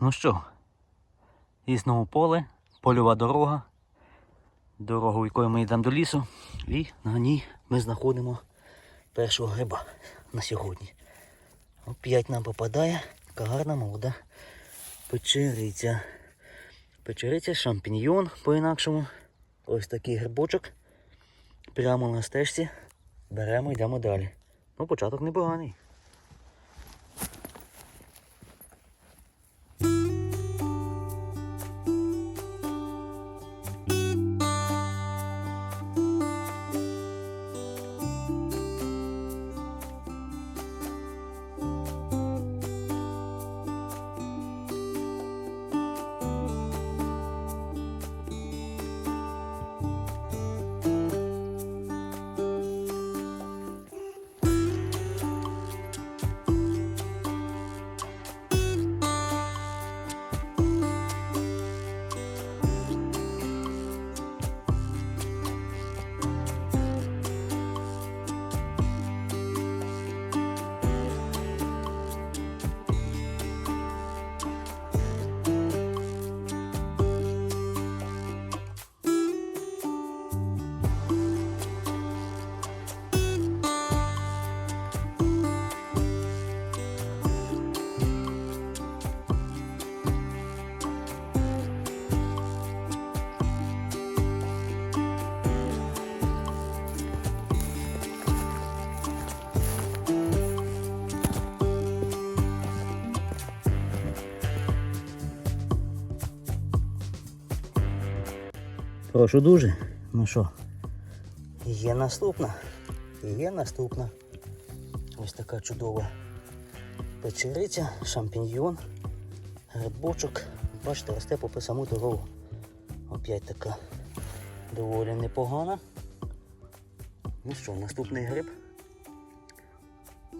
Ну що, і знову поле, польова дорога, дорогу, якою ми йдемо до лісу, і на ній ми знаходимо першого гриба на сьогодні. Оп'ять нам попадає гарна молода печериця. Печериця, шампіньйон по-інакшому. Ось такий грибочок. Прямо на стежці. Беремо, йдемо далі. Ну, початок непоганий. Прошу дуже. Ну що, є наступна. Є наступна. Ось така чудова печериця, шампіньйон, грибочок. Бачите, росте попри саму дорогу. Опять така доволі непогана. Ну що, наступний гриб.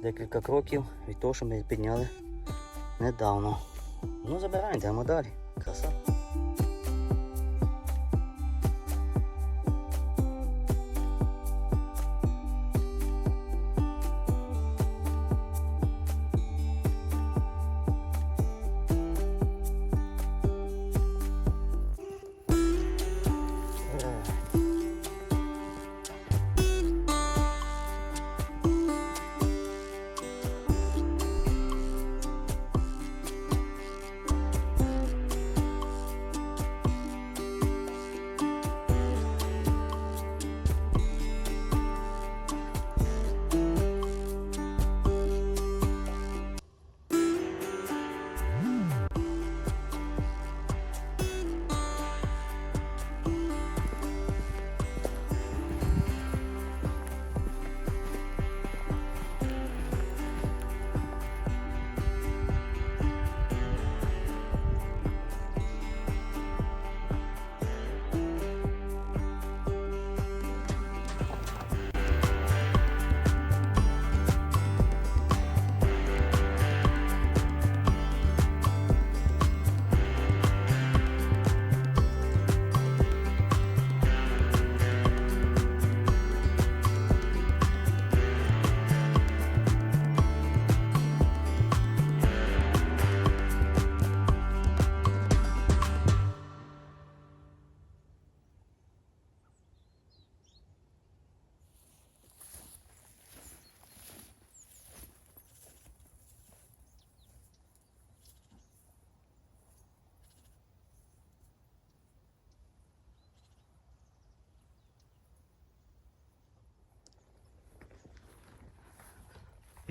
Декілька кроків від того, що ми підняли недавно. Ну, забираємо, йдемо далі. Краса.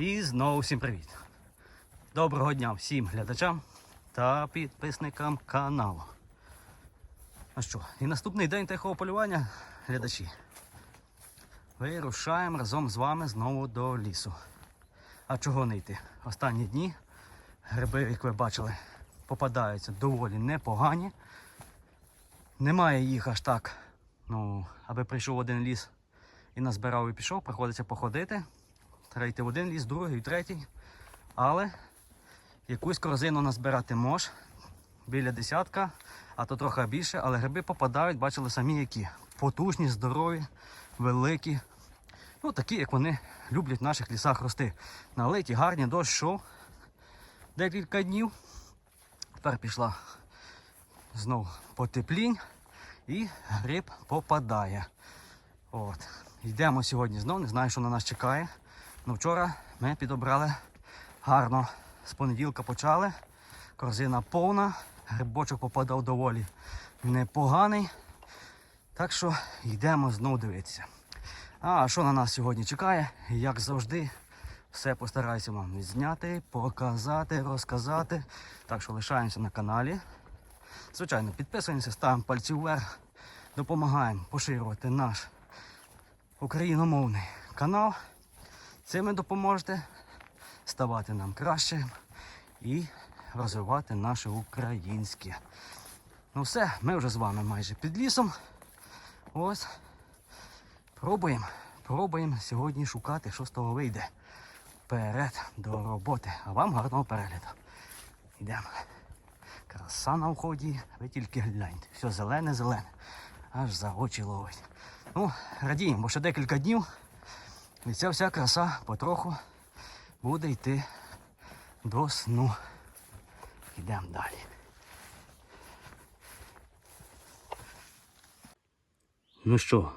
І знову всім привіт. Доброго дня всім глядачам та підписникам каналу. А що, і наступний день тихого полювання, глядачі. Вирушаємо разом з вами знову до лісу. А чого не йти? Останні дні гриби, як ви бачили, попадаються доволі непогані. Немає їх аж так. Ну, аби прийшов один ліс і назбирав і пішов, приходиться походити. Треба один ліс, другий, третій. Але якусь корзину назбирати мож біля десятка, а то трохи більше, але гриби попадають, бачили самі які. Потужні, здорові, великі. Ну, такі, як вони люблять в наших лісах рости. Налиті, гарні, дощ йшов декілька днів. Тепер пішла знов потеплінь і гриб попадає. От. Йдемо сьогодні знов, не знаю, що на нас чекає. Ну вчора ми підобрали гарно. З понеділка почали. Корзина повна, грибочок попадав доволі непоганий. Так що йдемо знову дивитися. А що на нас сьогодні чекає? Як завжди, все постараюся вам відзняти, показати, розказати. Так що лишаємося на каналі. Звичайно, підписуємося, ставимо пальці вверх, допомагаємо поширювати наш україномовний канал. Цим ви допоможете ставати нам краще і розвивати наше українське. Ну все, ми вже з вами майже під лісом. Ось. Пробуємо. Пробуємо сьогодні шукати, що з того вийде. Вперед до роботи. А вам гарного перегляду. Йдемо. Краса на вході, ви тільки гляньте. Все зелене-зелене. Аж за очі ловить. Ну, радіємо, бо ще декілька днів. І ця вся краса потроху буде йти до сну. Йдемо далі. Ну що,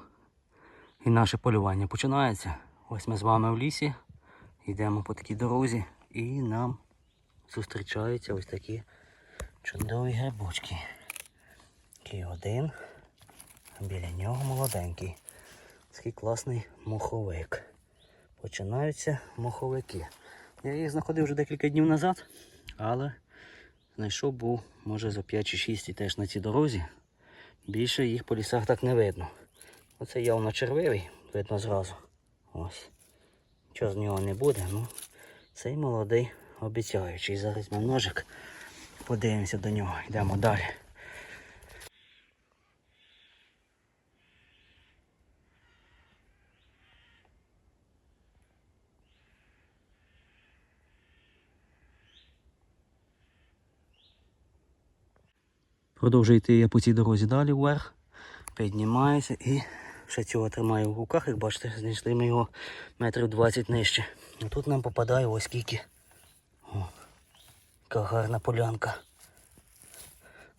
і наше полювання починається. Ось ми з вами в лісі. Йдемо по такій дорозі і нам зустрічаються ось такі чудові грибочки. Такий один, а біля нього молоденький. Такий класний моховик. Починаються моховики. Я їх знаходив вже декілька днів назад, але знайшов був, може за 5 чи 6 і теж на цій дорозі. Більше їх по лісах так не видно. Оце явно червивий, видно зразу. Ось. Чого з нього не буде, ну цей молодий обіцяючий. Зараз ми ножик. Подивимося до нього. Йдемо далі. Продовжую йти я по цій дорозі далі вверх. Піднімаюся і ще цього тримаю в руках, як бачите, знайшли ми його метрів 20 нижче. І тут нам попадає ось скільки. О, яка гарна полянка.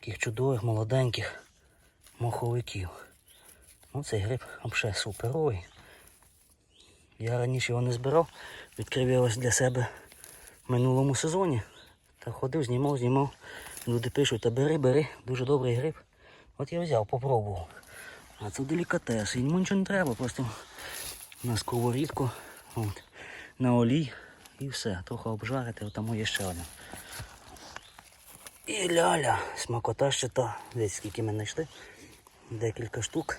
Таких чудових, молоденьких моховиків. Ну, цей гриб взагалі суперовий. Я раніше його не збирав, відкрив його ось для себе в минулому сезоні. Та ходив, знімав, знімав. Люди пишуть, та бери, бери, дуже добрий гриб. От я взяв, попробував. А це делікатес. Йому нічого не треба, просто на сковорідку, от, на олій і все. Трохи обжарити, от є ще один. І ляля, смакота ще та. Десь скільки ми знайшли. Декілька штук.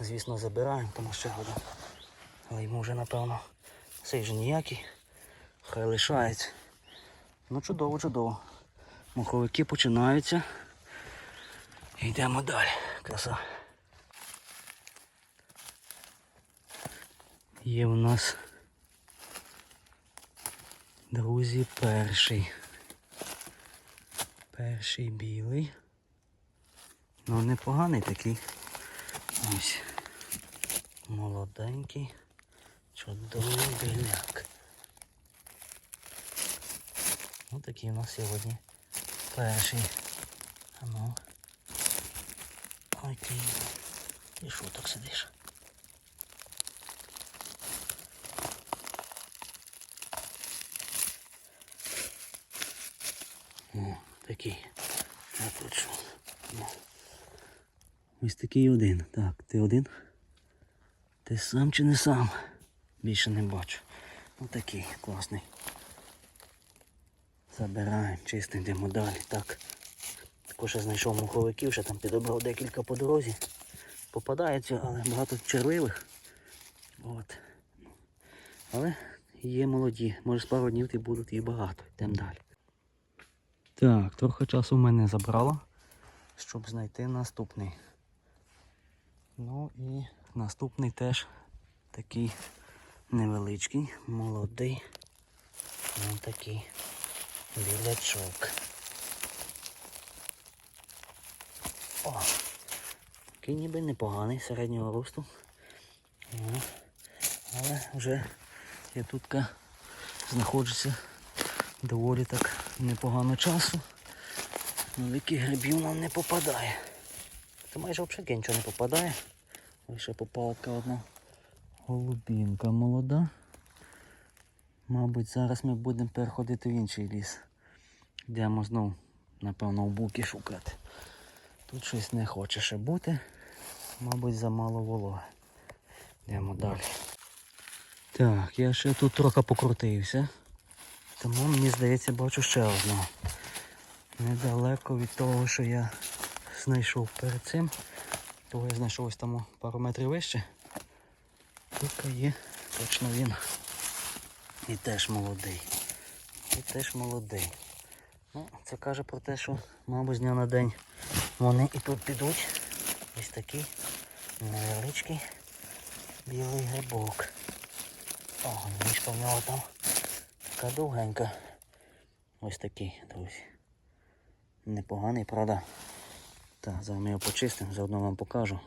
Звісно, забираємо, тому ще один. Але йому вже напевно цей же ніякий. Хай лишається. Ну чудово, чудово. Маховики починаються. Йдемо далі. Краса. Є у нас, друзі, перший. Перший білий. Ну непоганий такий. Ось. Молоденький. Чудовий біляк. Ось такий у нас сьогодні перший. А ну. Ой ти. І що так сидиш? О, такий. А тут що? Ну. Ось такий один. Так, ти один? Ти сам чи не сам? Більше не бачу. Ось такий класний. Забираємо, чисто йдемо далі. Так. Також я знайшов муховиків, ще там підобрав декілька по дорозі. Попадається, але багато червивих. От. Але є молоді. Може з пару днів будуть і багато. Йдемо далі. Так, трохи часу в мене забрало, щоб знайти наступний. Ну і наступний теж такий невеличкий, молодий. Ось такий білячок. О, такий ніби непоганий середнього росту. О, але вже я тут знаходжуся доволі так непогано часу. Великих грибів нам не попадає. Це майже взагалі нічого не попадає. Лише попала така одна голубінка молода. Мабуть, зараз ми будемо переходити в інший ліс. Йдемо знову, напевно, в буки шукати. Тут щось не хоче ще бути. Мабуть, замало вологи. Йдемо далі. Так, я ще тут трохи покрутився. Тому мені здається, бачу ще одного. Недалеко від того, що я знайшов перед цим. Того я знайшов ось там пару метрів вище. Тут є точно він. І теж молодий. І теж молодий. Ну, це каже про те, що, мабуть, з дня на день вони і тут підуть. Ось такий невеличкий білий грибок. О, ніжка в нього там така довгенька. Ось такий, друзі. Непоганий, правда? Так, зараз ми його почистимо, заодно вам покажу.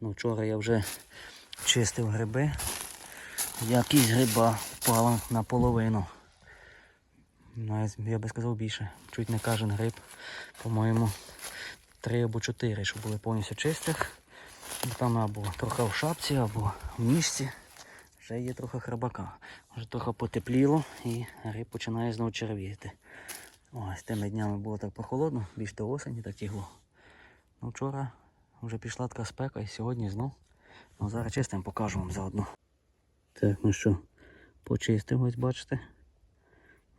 Ну, вчора я вже чистив гриби. Якісь гриба впала наполовину. Я би сказав більше. Чуть не кожен гриб. По-моєму, три або чотири, щоб були повністю чистих. Там або трохи в шапці, або в ніжці. Вже є трохи храбака. Вже трохи потепліло і гриб починає знову червіти. Ось тими днями було так прохолодно, більш до осені так тігло. Ну, вчора вже пішла така спека і сьогодні знов. Ну, зараз чистим покажу вам заодно. Так, ну що, почистив, ось бачите.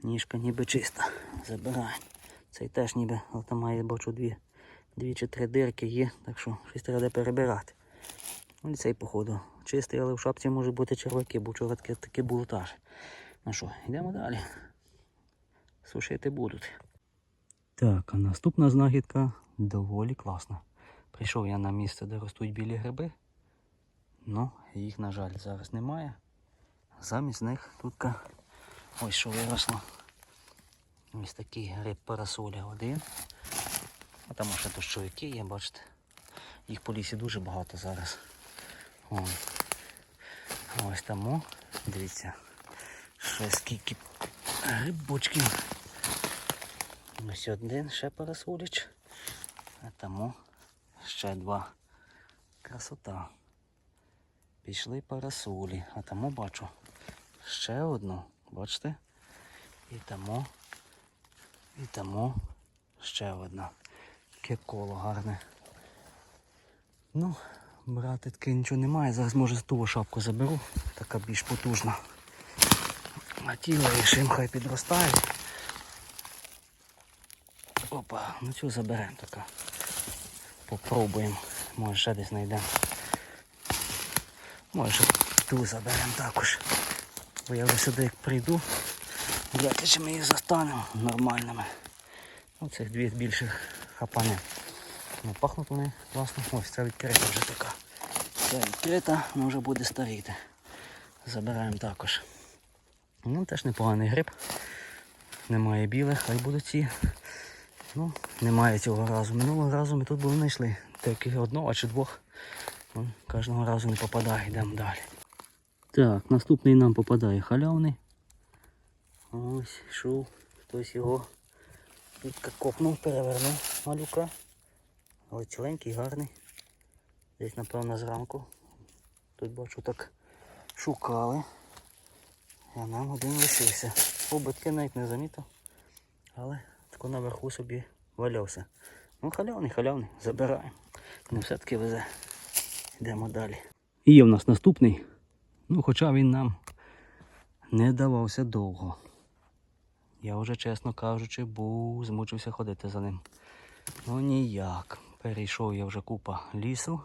Ніжка ніби чиста. Забираємо. Цей теж ніби, але там має бачу дві, дві чи три дирки є, так що щось треба перебирати. Ну і цей, походу, чистий, але в шапці може бути черваки, бо вчора таке, таке було теж. Ну що, йдемо далі. Сушити будуть. Так, а наступна знахідка доволі класна. Прийшов я на місце, де ростуть білі гриби. Ну, їх, на жаль, зараз немає. Замість них тут ось що виросло. Ось такий гриб парасоля один. А там ще дощовики є, бачите. Їх по лісі дуже багато зараз. О. Ось тому, дивіться, ще скільки грибочків. Ось один ще парасоліч. А тому ще два. Красота. Пішли парасолі. А тому бачу ще одну. Бачите? І тому, і тому ще одна. Таке коло гарне. Ну, брати таке нічого немає. Зараз може ту шапку заберу. Така більш потужна. А ті лишим хай підростають. Опа, ну цю заберемо така. Попробуємо. Може ще десь знайдемо. Може ту заберемо також. Бо я вже сюди як прийду. Вряд чи ми їх застанемо нормальними. Оцих дві більших хапане. Ну, пахнуть вони класно. Ось це відкрита вже така. Це відкрита, вона вже буде старіти. Забираємо також. Ну, теж непоганий гриб. Немає білих, хай будуть ці. Ну, немає цього разу. Минулого разу ми тут були знайшли. Тільки одного чи двох. Кожного разу не попадає, йдемо далі. Так, наступний нам попадає халявний. Ось, йшов, хтось його тут копнув, перевернув малюка. Але ціленький, гарний. Десь, напевно, зранку. Тут бачу так шукали. А нам один лишився. Обидки навіть не замітив. Але тако наверху собі валявся. Ну, халявний, халявний, забираємо. Не все-таки везе. Йдемо далі. І є в нас наступний. Ну, хоча він нам не давався довго. Я вже, чесно кажучи, був змучився ходити за ним. Ну ніяк. Перейшов я вже купа лісу.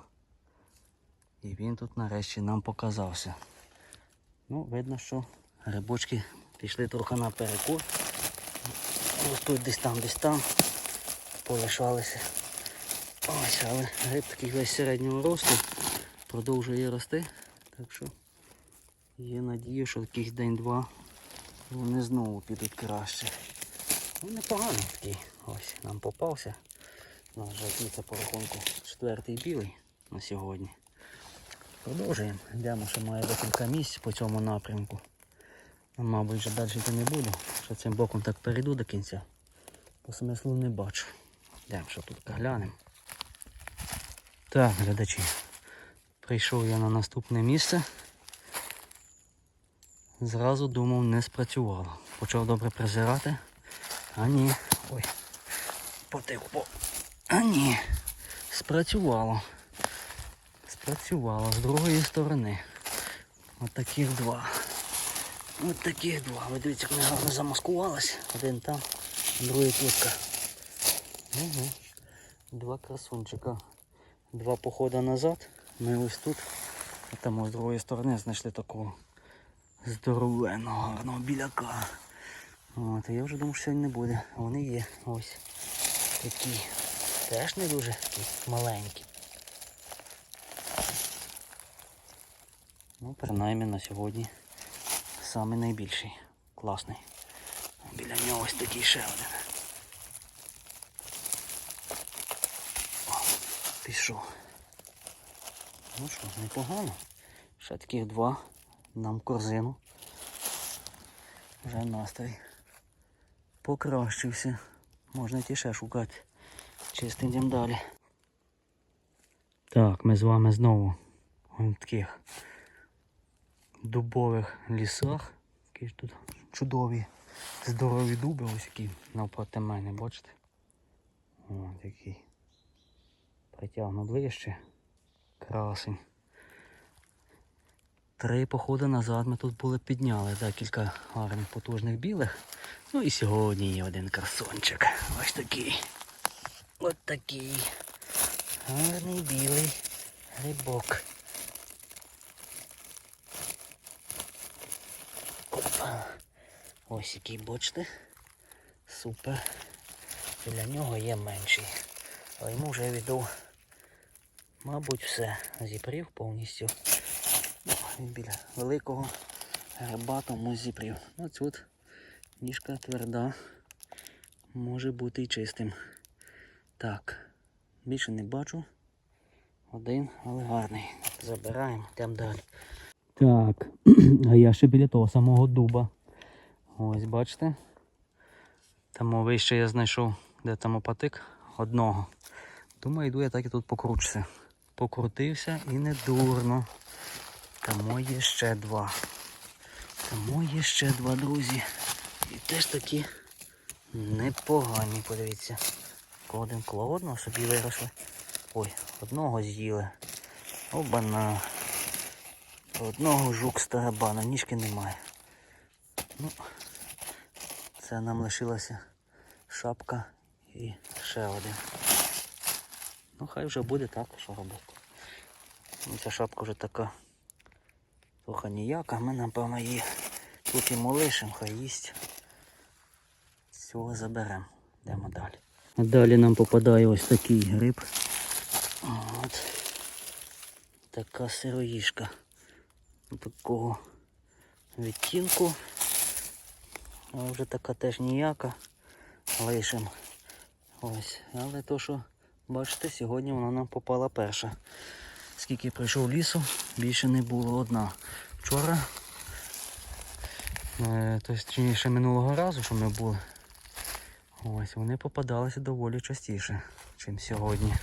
І він тут нарешті нам показався. Ну, видно, що грибочки пішли трохи на перекур. Ростуть десь там, десь там. Полишалися. Ось, але гриб такий весь середнього росту. Продовжує рости. Так що є надія, що якийсь день-два вони знову підуть краще. Ну, непоганий такий. Ось нам попався. У нас вже це по рахунку четвертий білий на сьогодні. Продовжуємо. Йдемо, що має декілька місць по цьому напрямку. Ну, Мабуть, вже далі не буду. Що цим боком так перейду до кінця. По смислу не бачу. Йдемо, що тут глянемо. Так, глядачі. Прийшов я на наступне місце. Зразу думав, не спрацювало. Почав добре призирати. А ні. Ой. Потик, по. А ні. Спрацювало. Спрацювало з другої сторони. От таких два. От таких два. Ви дивіться, вони гарно замаскувалися. Один там, другий тут. Угу. Два красунчика. Два походи назад. Ми ось тут. А там з другої сторони знайшли такого здоровенного гарного біляка. От, я вже думав, що сьогодні не буде. Вони є. Ось такі. Теж не дуже маленькі. Ну, принаймні на сьогодні самий найбільший. Класний. Біля нього ось такий ще один. О, пішов. Ну що, непогано. Ще таких два нам корзину. Вже настрій покращився. Можна ті ще шукати. Чистим далі. Так, ми з вами знову в таких дубових лісах. Які ж тут чудові, здорові дуби, ось які навпроти мене, бачите? Ось який. Притягну ближче. Красень. Три походи назад ми тут були підняли декілька гарних потужних білих. Ну і сьогодні є один красончик. Ось такий. Ось такий. Гарний білий грибок. Опа. Ось який, бачите. Супер. Біля нього є менший. Але йому вже віддав, мабуть, все. Зіпрів повністю. Ну, він біля великого гриба тому зіпрів. Ось от ніжка тверда. Може бути і чистим. Так, більше не бачу. Один, але гарний. Забираємо, йдемо далі. Так, а я ще біля того самого дуба. Ось бачите. Там вище я знайшов, де там опатик одного. Думаю, йду я так і тут покручуся. Покрутився і не дурно. Тому є ще два. Тому є ще два, друзі. І теж такі непогані, подивіться. Один коло одного собі виросли. Ой, одного з'їли. Обана. Одного жук з тарабана, ніжки немає. Ну, це нам лишилася шапка і ще один. Ну хай вже буде так, що робити. Ну, Ця шапка вже така трохи ніяка, ми напевно її тут і лишимо, хай їсть. Цього заберемо. Йдемо далі. Далі нам попадає ось такий гриб. От. Така сироїшка. Такого відтінку. Вже така теж ніяка. Лишимо. Ось. Але то, що бачите, сьогодні вона нам попала перша. Скільки прийшов лісу, більше не було одна. Вчора, е, точніше минулого разу, що ми були, ось вони попадалися доволі частіше, ніж сьогодні.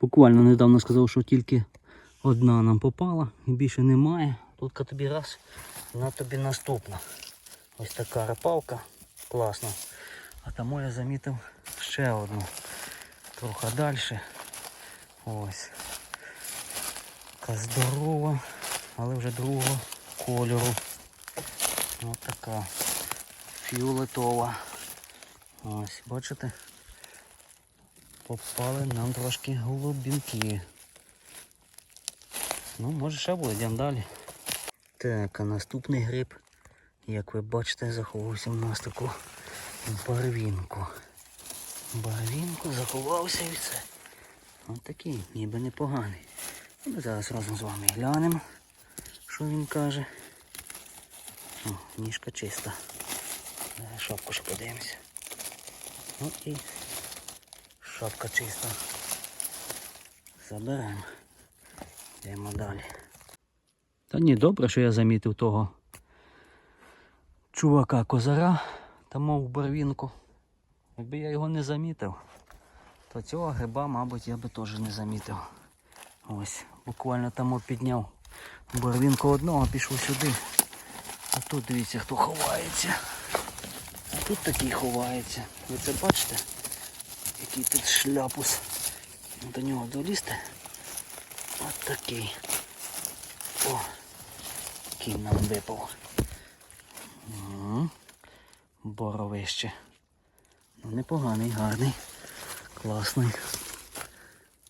Буквально недавно сказав, що тільки одна нам попала і більше немає. Тут тобі раз, на тобі наступна. Ось така рапалка, класно. А тому я замітив ще одну. Трохи далі. Ось. Така здорова, але вже другого кольору. Ось така фіолетова. Ось, бачите? Попали нам трошки голубінки. Ну, може ще буде, йдемо далі. Так, а наступний гриб, як ви бачите, заховався в нас таку барвінку. Барвінку заховався і все. Ось такий, ніби непоганий. Ми зараз разом з вами глянемо, що він каже. О, ніжка чиста. Шапку ще подивимося. Ну і шапка чиста. Заберемо. Йдемо далі. Та ні, добре, що я замітив того чувака козара та мов барвінку. Якби я його не замітив, то цього гриба, мабуть, я би теж не замітив. Ось, буквально там підняв борвінку одного, пішов сюди. А тут дивіться, хто ховається. А тут такий ховається. Ви це бачите? Який тут шляпус. До нього долізти. От такий. О, який нам випав. Боровище. Непоганий, гарний, класний.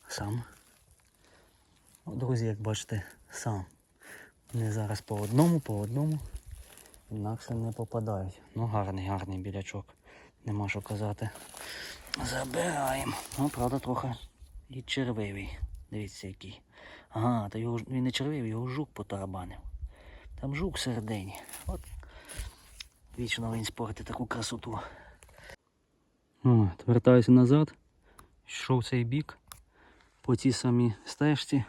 Сам. Друзі, як бачите, сам. Вони зараз по одному, по одному. Інакше не попадають. Ну гарний, гарний білячок. Нема що казати. Забираємо. Ну, правда, трохи і червивий. Дивіться який. Ага, то його, він не червивий, його жук потарабанив. Там жук всередині. От вічно він спортить таку красоту. О, вертаюся назад. Йшов цей бік по цій самій стежці.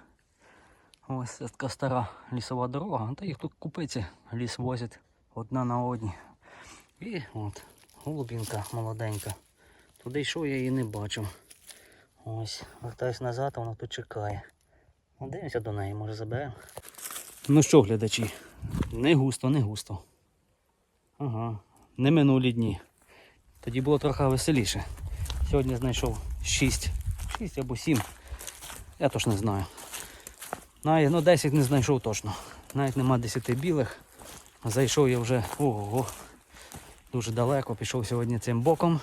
Ось це така стара лісова дорога. Та їх тут купиці ліс возять одна на одній. І от голубінка молоденька. Туди йшов, я її не бачив. Ось, вертаюсь назад, вона тут чекає. Ну, Дивимося до неї, може заберемо. Ну що, глядачі, не густо, не густо. Ага, не минулі дні. Тоді було трохи веселіше. Сьогодні знайшов 6. 6 або 7. Я точно не знаю. Навіть, ну 10 не знайшов точно. Навіть нема 10 білих. Зайшов я вже ого, дуже далеко, пішов сьогодні цим боком.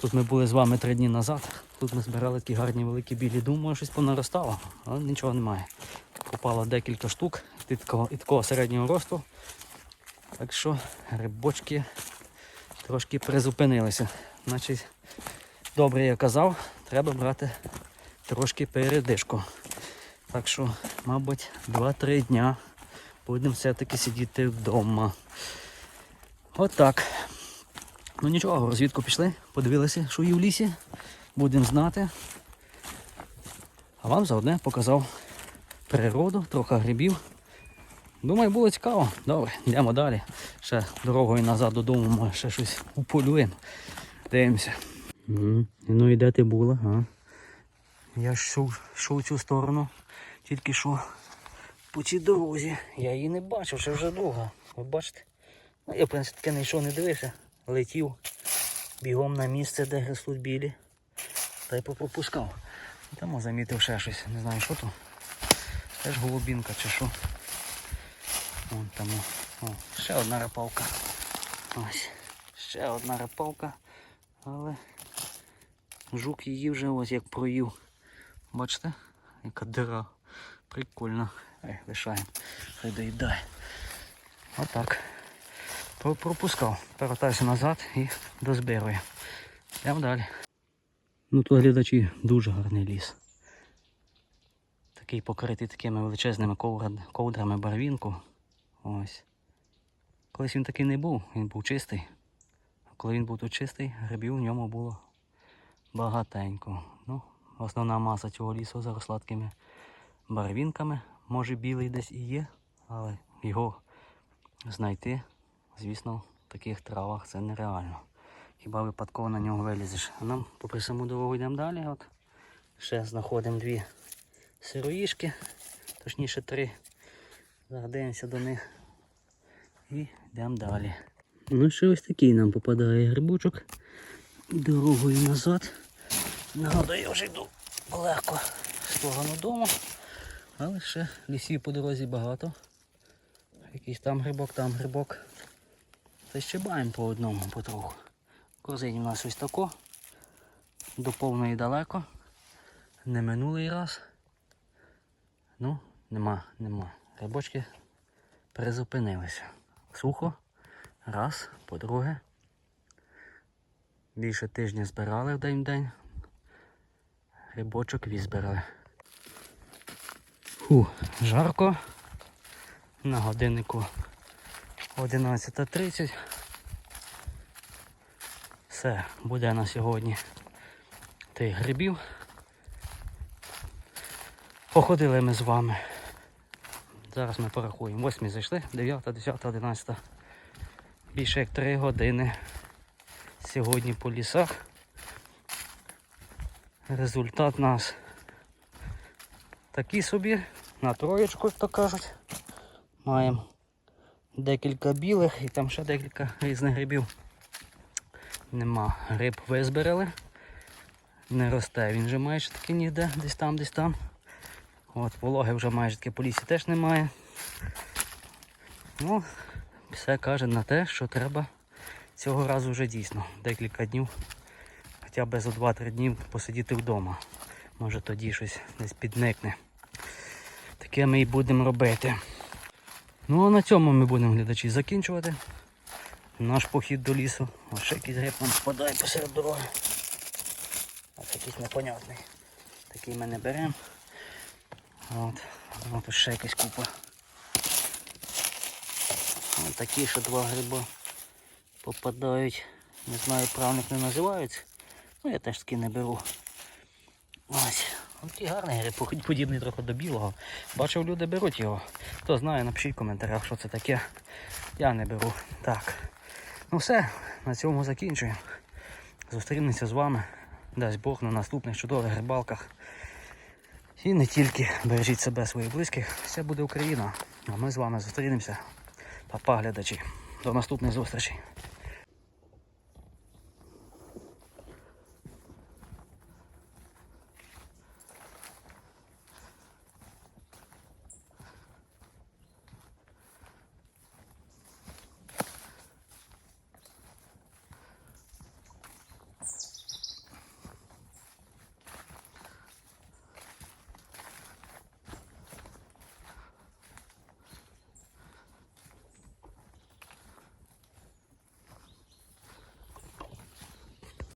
Тут ми були з вами три дні назад. Тут ми збирали такі гарні великі білі. Думаю, щось понаростало, але нічого немає. Попало декілька штук і такого, і такого середнього росту. Так що грибочки трошки призупинилися. Значить, добре я казав, треба брати трошки передишку. Так що, мабуть, 2-3 дня будемо все-таки сидіти вдома. Отак. Ну нічого, розвідку пішли, подивилися, що є в лісі. Будемо знати. А вам заодне показав природу, трохи грибів. Думаю, було цікаво. Добре, йдемо далі. Ще дорогою назад додому, може ще щось уполюємо. Дивимося. Ну і де ти була? А? Я ж йшов, в цю сторону, тільки що по цій дорозі. Я її не бачив, ще вже друга. Ви бачите? Ну, я, в принципі, не йшов, не дивився. Летів бігом на місце, де ростуть білі. Та й попропускав. Там замітив ще щось. Не знаю, що то. Теж голубінка чи що. Вон там. О, ще одна рапалка. Ось. Ще одна рапалка. Але жук її вже ось як проїв. Бачите? Яка дира. Прикольно. Ей, лишаємо. Хай доїдає. Отак. Пропускав. Повертаюся назад і дозбирую. Йдемо далі. Ну тут глядачі дуже гарний ліс. Такий покритий такими величезними ковдрами барвінку. Ось. Колись він такий не був, він був чистий. А коли він був тут чистий, грибів в ньому було багатенько. Ну, основна маса цього лісу заросла такими барвінками. Може білий десь і є, але його знайти, звісно, в таких травах це нереально. Хіба випадково на нього вилізеш. А нам попри саму дорогу йдемо далі. От. Ще знаходимо дві сироїшки, точніше три. Загдивимося до них і йдемо далі. Ну ще ось такий нам попадає грибочок. Дорогою назад. Нагадую, я вже йду легко в сторону дому. Але ще лісів по дорозі багато. Якийсь там грибок, там грибок. Та щебаємо по одному потроху. Корзині у нас ось тако. До повної далеко. Не минулий раз. Ну, нема, нема. Грибочки призупинилися. Сухо. Раз, по-друге. Більше тижня збирали в день-день. Грибочок візбирали. Фу, жарко. На годиннику 11.30. Все, буде на сьогодні тих грибів. Походили ми з вами. Зараз ми порахуємо. Восьмі зайшли, 9, 10, 11. Більше як 3 години. Сьогодні по лісах. Результат нас такий собі, на троєчку, як то кажуть. Маємо декілька білих і там ще декілька різних грибів. Нема. Гриб визбирали. Не росте він вже майже таки ніде, десь там, десь там. От, вологи вже майже таки по лісі теж немає. Ну, все каже на те, що треба цього разу вже дійсно декілька днів, хоча б за 2-3 дні посидіти вдома. Може тоді щось десь підникне. Таке ми і будемо робити. Ну а на цьому ми будемо глядачі закінчувати. Наш похід до лісу. Ось ще якийсь гриб нам впадає посеред дороги. Ось якийсь непонятний. Такий ми не беремо. От. Тут ще якась купа. Ось такі ще два гриба попадають. Не знаю, правильно як не називаються. Ну я теж таки не беру. Ось такий гарний гриб, подібний трохи до білого. Бачив, люди беруть його. Хто знає, напишіть в коментарях, що це таке. Я не беру. Так. Ну все, на цьому закінчуємо. Зустрінемося з вами. Дасть Бог на наступних чудових рибалках. І не тільки бережіть себе, своїх близьких. Все буде Україна. А ми з вами зустрінемося. Па-па, глядачі. До наступних зустрічей.